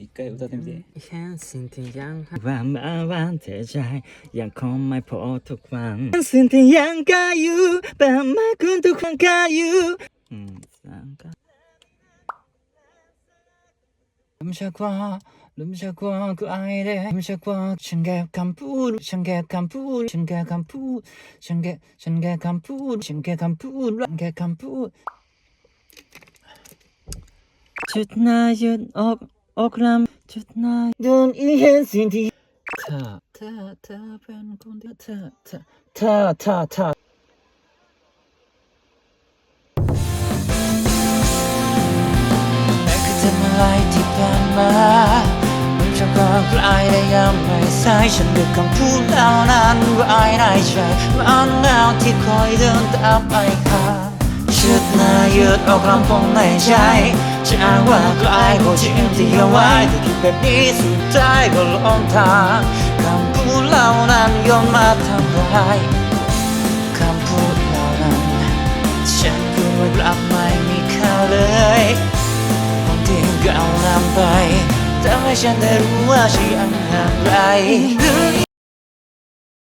อีกใกล้อุตส่าห์เต็มที่แค่สิ่งยังหว่ามาวันเธอใจยังคงไม่พอทุกวันสิ่งที่ยังกาอยู่แต่มาคุณทุกครั้งกาอยู่อืมสังกาลมชักว่าลมชักว่าก็ไอเด้ลมชักว่าฉันแก่คำพูดฉันแก่คำพูดฉันแก่คำพูดฉันแก่ฉันแก่คำพูดฉันแก่คำพูดฉันแก่คำพูด ชุดหน้ายืดอกอกลำชุดหน้าโดนอีเห็นสิ่งที่เธอเธอเธอเป็นคนที่เธอเธอเธอเธอเธอแม้คือทำอะไรที่ผ่านมามันจะก็กลายได้ยังไม่สายฉันเลือกคำพูดเหล่านั้นไว้ในใจมันเงาที่คอยเดินตามไปข้างชุ ดหน้ายืดออกลำโพงในใจจะอ้างว่าใกล้ก็จริงที่เอาไว้แต่คิดแบบนี้สุดท้ายก็หลงทางคำพูดเหล่านั้นโยนมาทำร้ายคำพูดเหล่านั้นฉันพูดว่ากลับไม่มีค่าเลยบางทีก็เอานำไปทำให้ฉันได้รู้ว่าฉันยังห่างไกล